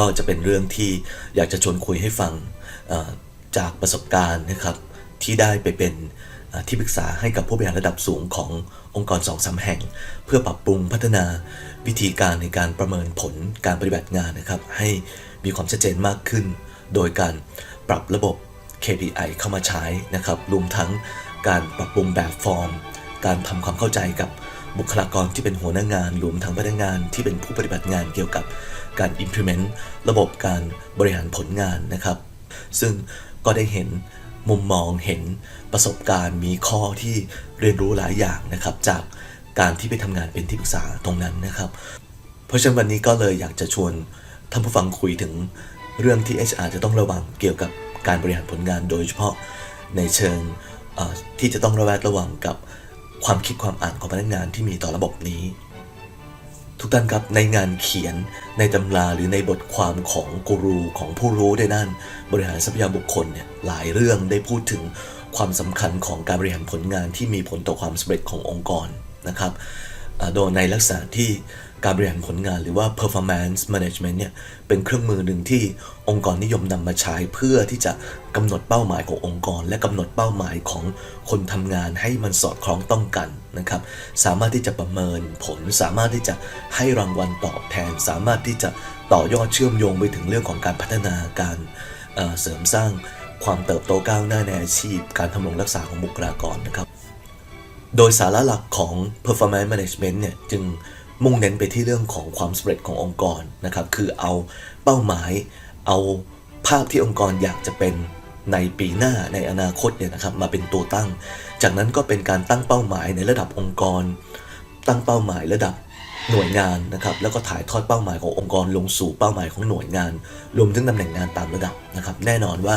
ก็จะเป็นเรื่องที่อยากจะชวนคุยให้ฟังจากประสบการณ์นะครับที่ได้ไปเป็นที่ปรึกษาให้กับผู้บริหารระดับสูงขององค์กรสองสามแห่ง เพื่อปรับปรุงพัฒนาวิธีการในการประเมินผลการปฏิบัติงานนะครับ ให้มีความชัดเจนมากขึ้น โดยการปรับระบบ KPI เข้ามาใช้นะครับรวมทั้งการปรับปรุงแบบฟอร์ม การทำความเข้าใจกับบุคลากรที่เป็นหัวหน้างาน รวมทั้งพนักงานที่เป็นผู้ปฏิบัติงานเกี่ยวกับ การ implement ระบบการบริหารผลงานนะครับ ซึ่งก็ได้เห็นมุมมองเห็นประสบการณ์มีข้อที่เรียนรู้หลายอย่างนะครับ จากการที่ไปทำงานเป็นที่ปรึกษาตรงนั้นนะครับ เพราะฉะนั้นวันนี้ก็เลยอยากจะชวนท่านผู้ฟังคุยถึงเรื่องที่ HR จะต้องระวังเกี่ยวกับการบริหารผลงานโดยเฉพาะในเชิงที่จะต้องระแวดระวังกับความคิดความอ่านของพนักงานที่มีต่อระบบนี้ ทุกท่านครับในงานเขียนในตำราหรือในบทความของกูรูของผู้รู้ในด้านบริหารทรัพยากรบุคคลเนี่ยหลายเรื่องได้พูดถึงความสำคัญของการบริหารผลงานที่มีผลต่อความสำเร็จขององค์กรนะครับโดยในลักษณะที่ การบริหารผลงานหรือว่า performance management เนี่ยเป็นเครื่องมือหนึ่งที่องค์กรนิยมนำมาใช้เพื่อที่จะกำหนดเป้าหมายขององค์กร และกำหนดเป้าหมายของคนทำงานให้มันสอดคล้องต้องกันนะครับ สามารถที่จะประเมินผล สามารถที่จะให้รางวัลตอบแทน สามารถที่จะต่อยอดเชื่อมโยงไปถึงเรื่องของการพัฒนาการเเสริมสร้างความเติบโตก้าวหน้าในอาชีพ การทำรงรักษาของบุคลากรนะครับ โดยสาระหลักของ performance management เนี่ยจึง มุ่งเน้นไปที่เรื่องของความสำเร็จขององค์กรนะครับ คือเอาเป้าหมาย เอาภาพที่องค์กรอยากจะเป็นในปีหน้าในอนาคตเนี่ยนะครับมาเป็นตัวตั้ง จากนั้นก็เป็นการตั้งเป้าหมายในระดับองค์กร ตั้งเป้าหมายระดับหน่วยงานนะครับ แล้วก็ถ่ายทอดเป้าหมายขององค์กรลงสู่เป้าหมายของหน่วยงาน รวมถึงตำแหน่งงานตามระดับนะครับ แน่นอนว่า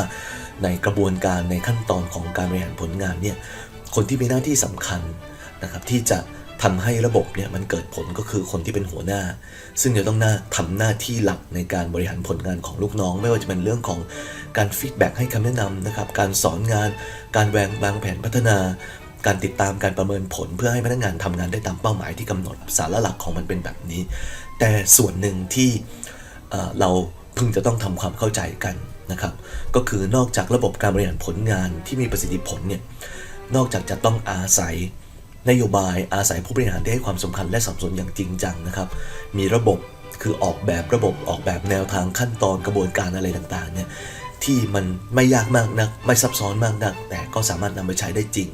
ในกระบวนการในขั้นตอนของการบริหารผลงานเนี่ยคนที่มีหน้าที่สำคัญนะครับที่จะ ทำให้ระบบเนี่ยมันเกิดผลก็คือคนที่เป็นหัวหน้า ซึ่งจะต้องหน้าทำหน้าที่หลักในการบริหารผลงานของลูกน้อง ไม่ว่าจะเป็นเรื่องของการฟีดแบ็กให้คำแนะนำนะครับ การสอนงาน การแวงวางแผนพัฒนา การติดตามการประเมินผลเพื่อให้พนักงานทำงานได้ตามเป้าหมายที่กำหนดสาระหลักของมันเป็นแบบนี้ แต่ส่วนหนึ่งที่เเราเพิ่งจะต้องทำความเข้าใจกันนะครับ ก็คือนอกจากระบบการบริหารผลงานที่มีประสิทธิผลเนี่ยนอกจากจะต้องอาศัย นโยบายอาศัยผู้บริหารที่ให้ความสำคัญและสับสนอย่างจริงจังนะครับ มีระบบคือออกแบบระบบออกแบบแนวทางขั้นตอนกระบวนการอะไรต่างๆเนี่ยที่มันไม่ยากมากนัก ไม่ซับซ้อนมากนัก แต่ก็สามารถนำไปใช้ได้จริง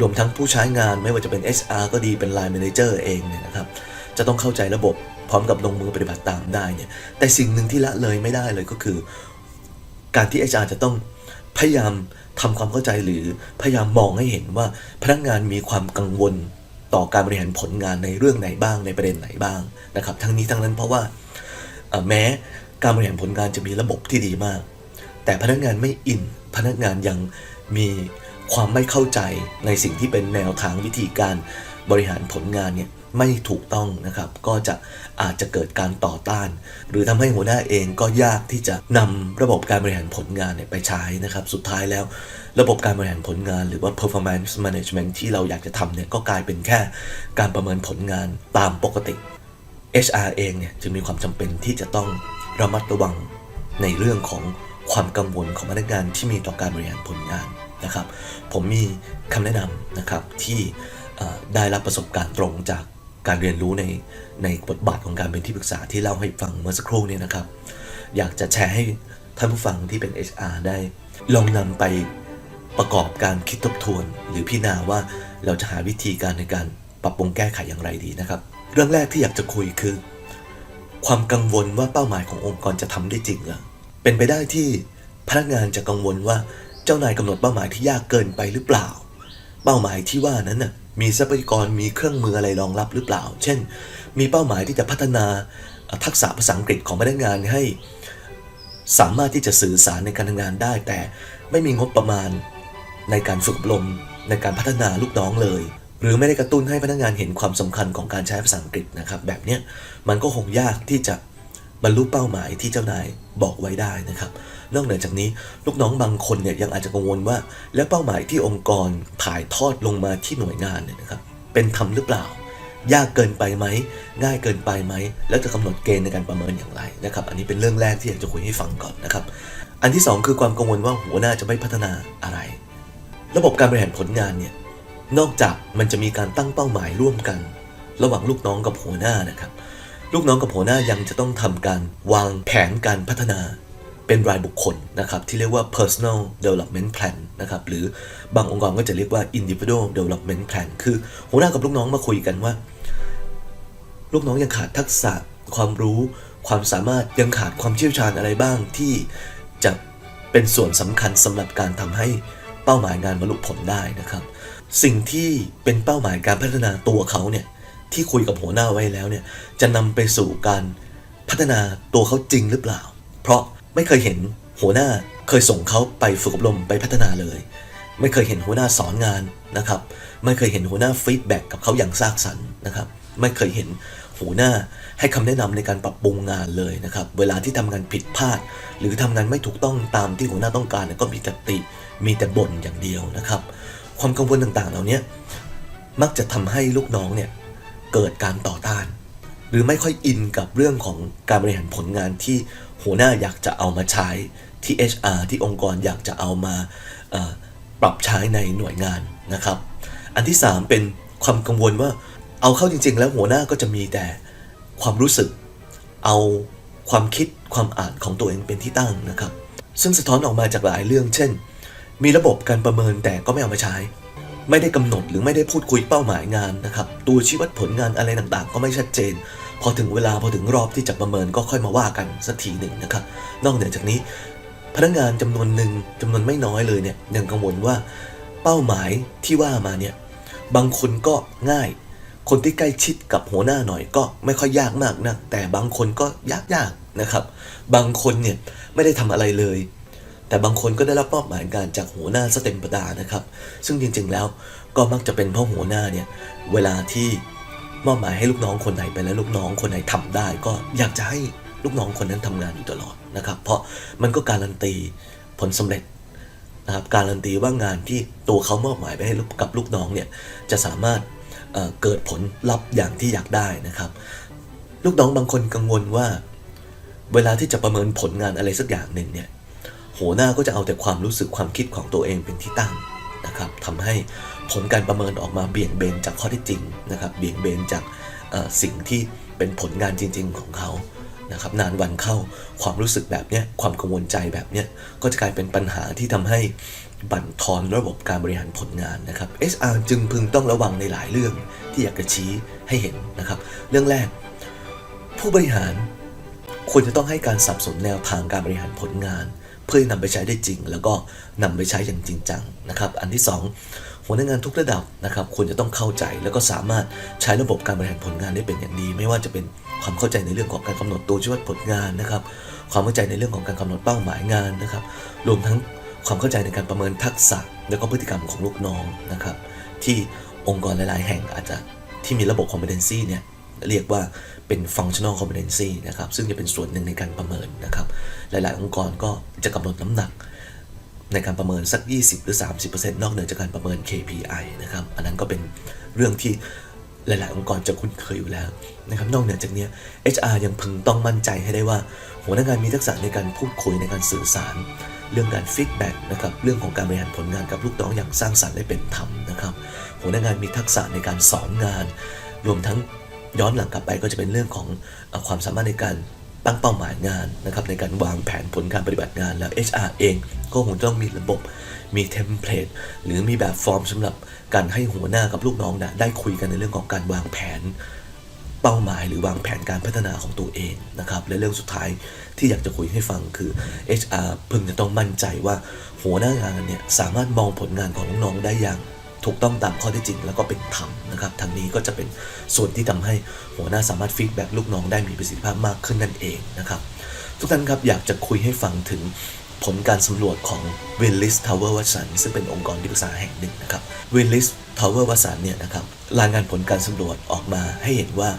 รวมทั้งผู้ใช้งานไม่ว่าจะเป็น HR ก็ดีเป็น Line Manager เองเนี่ยนะครับจะต้องเข้าใจระบบพร้อมกับลงมือปฏิบัติตามได้เนี่ยแต่สิ่งหนึ่งที่ละเลยไม่ได้เลยก็คือ การที่ HR จะต้อง พยายามทำความเข้าใจหรือพยายามมองให้เห็นว่าพนักงานมีความกังวลต่อการบริหารผลงานในเรื่องไหนบ้างในประเด็นไหนบ้างนะครับ ทั้งนี้ทั้งนั้นเพราะว่าแม้การบริหารผลงานจะมีระบบที่ดีมาก แต่พนักงานไม่อิน พนักงานยังมีความไม่เข้าใจในสิ่งที่เป็นแนวทางวิธีการ บริหารผลงานเนี่ยไม่ถูกต้องนะครับ ก็จะอาจจะเกิดการต่อต้าน หรือทำให้หัวหน้าเองก็ยากที่จะนำระบบการบริหารผลงานเนี่ยไปใช้นะครับ สุดท้ายแล้ว ระบบการบริหารผลงาน หรือว่า performance management ที่เราอยากจะทำเนี่ยก็กลายเป็นแค่การประเมินผลงานตามปกติ HR เองเนี่ยจึงมีความจำเป็นที่จะต้องระมัดระวังในเรื่องของความกังวลของพนักงานที่มีต่อการบริหารผลงานนะครับ ผมมีคำแนะนำนะครับที่ ได้รับประสบการณ์ตรงจากการเรียนรู้ในในบทบาทของการเป็นที่ปรึกษาที่เล่าให้ฟังเมื่อสักครู่นี่ยนะครับ อยากจะแชร์ให้ท่านผู้ฟังที่เป็น HR ได้ลองนำไปประกอบการคิดทบทวน หรือพิจารณาว่าเราจะหาวิธีการในการปรับปรุงแก้ไขอย่างไรดีนะครับ เรื่องแรกที่อยากจะคุยคือ ความกังวลว่าเป้าหมายขององค์กรจะทำได้จริงหรือเป็นไปได้ที่พนักงานจะกังวลว่าเจ้านายกำหนดเป้าหมายที่ยากเกินไปหรือเปล่า เป้าหมายที่ว่านั้นน่ะ มีทรัพยากรมีเครื่องมืออะไรรองรับหรือเปล่า เช่น มีเป้าหมายที่จะพัฒนาทักษะภาษาอังกฤษของพนักงานให้ สามารถที่จะสื่อสารในการทำงานได้ แต่ไม่มีงบประมาณในการฝึกอบรมในการพัฒนาลูกน้องเลย หรือไม่ได้กระตุ้นให้พนักงานเห็นความสำคัญของการใช้ภาษาอังกฤษนะครับ แบบนี้มันก็คงยากที่จะบรรลุเป้าหมายที่เจ้านายบอกไว้ได้นะครับ นอกเหนือจากนี้ลูกน้องบางคนเนี่ยยังอาจจะกังวลว่า และเป้าหมายที่องค์กรถ่ายทอดลงมาที่หน่วยงานเนี่ยนะครับเป็นธรรมหรือเปล่า ยากเกินไปไหม ง่ายเกินไปไหม แล้วจะกำหนดเกณฑ์ในการประเมินอย่างไรนะครับ อันนี้เป็นเรื่องแรกที่อยากจะคุยให้ฟังก่อนนะครับ อันที่สองคือความกังวลว่าหัวหน้าจะไม่พัฒนาอะไร ระบบการบริหารผลงานเนี่ยนอกจากมันจะมีการตั้งเป้าหมายร่วมกัน ระหว่างลูกน้องกับหัวหน้านะครับ ลูกน้องกับหัวหน้ายังจะต้องทำการวางแผนการพัฒนา เป็นรายบุคคลนะครับที่เรียกว่า personal development plan นะครับหรือบางองค์กรก็จะเรียกว่า individual development plan คือหัวหน้ากับลูกน้องมาคุยกันว่า ลูกน้องยังขาดทักษะความรู้ความสามารถยังขาดความเชี่ยวชาญอะไรบ้างที่จะเป็นส่วนสำคัญสำหรับการทำให้เป้าหมายงานบรรลุผลได้นะครับ สิ่งที่เป็นเป้าหมายการพัฒนาตัวเขาเนี่ยที่คุยกับหัวหน้าไว้แล้วเนี่ยจะนำไปสู่การพัฒนาตัวเขาจริงหรือเปล่า เพราะ ไม่เคยเห็นหัวหน้าเคยส่งเขาไปฝึกอบรมไปพัฒนาเลย ไม่เคยเห็นหัวหน้าสอนงานนะครับ ไม่เคยเห็นหัวหน้าฟีดแบ็กกับเขาอย่างสร้างสรรค์นะครับ ไม่เคยเห็นหัวหน้าให้คำแนะนำในการปรับปรุงงานเลยนะครับ เวลาที่ทำงานผิดพลาด หรือทำงานไม่ถูกต้องตามที่หัวหน้าต้องการเนี่ยก็มีแต่ติมีแต่บ่นอย่างเดียวนะครับ ความกังวลต่างๆ เหล่านี้มักจะทำให้ลูกน้องเนี่ยเกิดการต่อต้าน หรือไม่ค่อยอินกับเรื่องของการบริหารผลงานที่หัวหน้าอยากจะเอามาใช้ที่ HR ที่องค์กรอยากจะเอามาปรับใช้ในหน่วยงานนะครับ อันที่ 3 เป็นความกังวลว่าเอาเข้าจริง ๆ แล้วหัวหน้าก็จะมีแต่ความรู้สึก เอาความคิดความอ่านของตัวเองเป็นที่ตั้งนะครับ ซึ่งสะท้อนออกมาจากหลายเรื่อง เช่น มีระบบการประเมินแต่ก็ไม่เอามาใช้ ไม่ได้กำหนดหรือไม่ได้พูดคุยเป้าหมายงานนะครับตัวชี้วัดผลงานอะไรต่างๆ ก็ไม่ชัดเจน พอถึงเวลาพอถึงรอบที่จะประเมินก็ค่อยมาว่ากันสักทีหนึ่งนะครับ นอกเหนือจากนี้ พนักงานจำนวนหนึ่งจำนวนไม่น้อยเลยเนี่ยยังกังวลว่าเป้าหมายที่ว่ามาเนี่ยบางคนก็ง่าย คนที่ใกล้ชิดกับหัวหน้าหน่อยก็ไม่ค่อยยากมากนะแต่บางคนก็ยากยากๆนะครับ บางคนเนี่ยไม่ได้ทำอะไรเลย แต่บางคนก็ได้รับมอบหมายงานจากหัวหน้าซะเต็มประดานะครับ ซึ่งจริงๆแล้วก็มักจะเป็นเพราะหัวหน้าเนี่ยเวลาที่มอบหมายให้ลูกน้องคนไหนไปแล้วลูกน้องคนไหนทำได้ ก็อยากจะให้ลูกน้องคนนั้นทำงานอยู่ตลอดนะครับ เพราะมันก็การันตีผลสำเร็จนะครับการันตีว่างานที่ตัวเขามอบหมายไปให้กับลูกน้องเนี่ยจะสามารถเเกิดผลลัพธ์อย่างที่อยากได้นะครับ ลูกน้องบางคนกังวลว่า เวลาที่จะประเมินผลงานอะไรสักอย่างหนึ่งเนี่ย หัวหน้าก็จะเอาแต่ความรู้สึกความคิดของตัวเองเป็นที่ตั้งนะครับทำให้ผลการประเมินออกมาเบี่ยงเบนจากข้อที่จริงนะครับ เบี่ยงเบนจากสิ่งที่เป็นผลงานจริง ๆ ของเขานะครับ นานวันเข้าความรู้สึกแบบเนี้ยความกังวลใจแบบเนี้ยก็จะกลายเป็นปัญหาที่ทำให้บั่นทอนระบบการบริหารผลงานนะครับ HR จึงพึงต้องระวังในหลายเรื่องที่อยากจะชี้ให้เห็นนะครับ เรื่องแรก ผู้บริหารควรจะต้องให้การสับสนแนวทางการบริหารผลงาน เพื่อให้นำไปใช้ได้จริง แล้วก็นำไปใช้อย่างจริงจังนะครับ อันที่ 2 หัวหน้างานทุกระดับนะครับควรจะต้องเข้าใจแล้วก็สามารถใช้ระบบการบริหารผลงานได้เป็นอย่างดี ไม่ว่าจะเป็นความเข้าใจในเรื่องของการกำหนดตัวชี้วัดผลงานนะครับ ความเข้าใจในเรื่องของการกำหนดเป้าหมายงานนะครับ รวมทั้งความเข้าใจในการประเมินทักษะ และก็พฤติกรรมของลูกน้องนะครับ ที่องค์กรหลาย ๆ แห่งอาจจะที่มีระบบ competency เนี่ยเรียกว่าเป็น functional competency นะครับ ซึ่งจะเป็นส่วนหนึ่งในการประเมิน หลาย ๆ องค์กรก็จะกำหนดน้ำหนัก ในการประเมินสัก 20 หรือ 30%นอกเหนือจากการประเมิน KPI นะครับ อันนั้นก็เป็นเรื่องที่หลาย ๆ องค์กรจะคุ้นเคยอยู่แล้วนะครับนอกเหนือจากนี้ HR ยังพึงต้องมั่นใจให้ได้ว่าหัวหน้างานมีทักษะในการพูดคุยในการสื่อสาร เรื่องการฟีดแบ็กนะครับเรื่องของการบริหารผลงานกับลูกน้องอย่างสร้างสรรค์และเป็นธรรมนะครับหัวหน้างานมีทักษะในการสอนงาน รวมทั้งย้อนหลังกลับไปก็จะเป็นเรื่องของความสามารถในการ ตั้งเป้าหมายงานนะครับในการวางแผนผลการปฏิบัติงานแล้ว HR เองก็คงต้องมีระบบมีเทมเพลตหรือมีแบบฟอร์มสำหรับการให้หัวหน้ากับลูกน้องนะได้คุยกันในเรื่องของการวางแผนเป้าหมายหรือวางแผนการพัฒนาของตัวเองนะครับและเรื่องสุดท้ายที่อยากจะคุยให้ฟังคือ HR พึงจะต้องมั่นใจว่าหัวหน้างานเนี่ยสามารถมองผลงานของน้องๆได้อย่าง ถูกต้องตามข้อเท็จจริง แล้วก็เป็นธรรมนะครับทางนี้ก็จะเป็นส่วนที่ทำให้หัวหน้าสามารถฟีดแบ็กลูกน้องได้มีประสิทธิภาพมากขึ้นนั่นเองนะครับ ทุกท่านครับอยากจะคุยให้ฟังถึงผลการสำรวจของ Willis Tower Watson ซึ่งเป็นองค์กรที่ปรึกษาแห่งหนึ่งนะครับ Willis Tower Watson เนี่ยนะครับรายงานผลการสำรวจออกมาให้เห็นว่า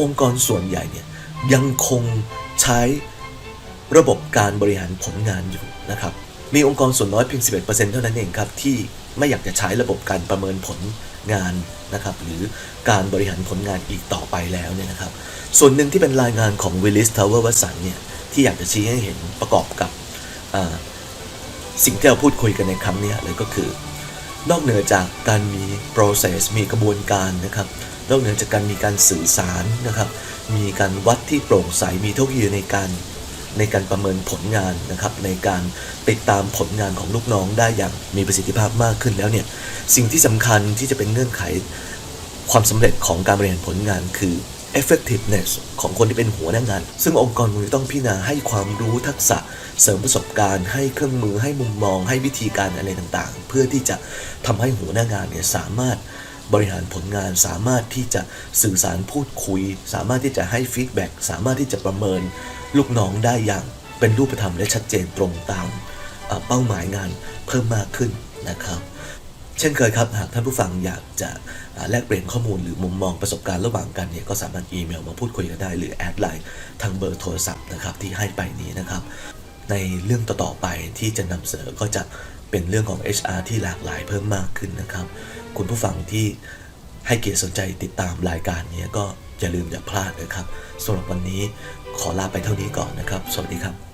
องค์กรส่วนใหญ่เนี่ยยังคงใช้ระบบการบริหารผลงานอยู่นะครับ มีองค์กรส่วนน้อยเพียง 11%เท่านั้นเองครับที่ ไม่อยากจะใช้ระบบการประเมินผลงานนะครับหรือการบริหารผลงานอีกต่อไปแล้วเนี่ยนะครับ ส่วนหนึ่งที่เป็นรายงานของ Willis Tower Watson เนี่ยที่อยากจะชี้ให้เห็นประกอบกับสิ่งที่เราพูดคุยกันในครั้งนี้เลยก็คือ นอกเหนือจากการมี process มีกระบวนการนะครับ นอกเหนือจากการมีการสื่อสารนะครับ มีการวัดที่โปร่งใสมีเทคโนโลยีในการ ในการประเมินผลงานนะครับในการติดตามผลงานของลูกน้องได้อย่างมีประสิทธิภาพมากขึ้นแล้วเนี่ยสิ่งที่สำคัญที่จะเป็นเงื่อนไขความสำเร็จของการบริหารผลงานคือ effectiveness ของคนที่เป็นหัวหน้างาน ซึ่งองค์กรมันต้องพิจารณาให้ความรู้ทักษะ เสริมประสบการณ์ ให้เครื่องมือ ให้มุมมอง ให้วิธีการอะไรต่างๆ เพื่อที่จะทำให้หัวหน้างานเนี่ยสามารถบริหารผลงาน สามารถที่จะสื่อสารพูดคุย สามารถที่จะให้ฟีดแบ็กสามารถที่จะประเมิน ลูกน้องได้อย่างเป็นรูปธรรมและชัดเจนตรงตามเป้าหมายงานเพิ่มมากขึ้นนะครับ เช่นเคยครับหากท่านผู้ฟังอยากจะแลกเปลี่ยนข้อมูลหรือมุมมองประสบการณ์ระหว่างกันเนี่ยก็สามารถอีเมลมาพูดคุยกันได้หรือแอดไลน์ทางเบอร์โทรศัพท์นะครับที่ให้ไปนี้นะครับ ในเรื่องต่อๆไปที่จะนำเสนอก็จะเป็นเรื่องของ HR ที่หลากหลายเพิ่มมากขึ้นนะครับ คุณผู้ฟังที่ให้เกียรติสนใจติดตามรายการนี้ก็อย่าลืมอย่าพลาดนะครับสำหรับวันนี้ ขอลาไปเท่านี้ก่อนนะครับ สวัสดีครับ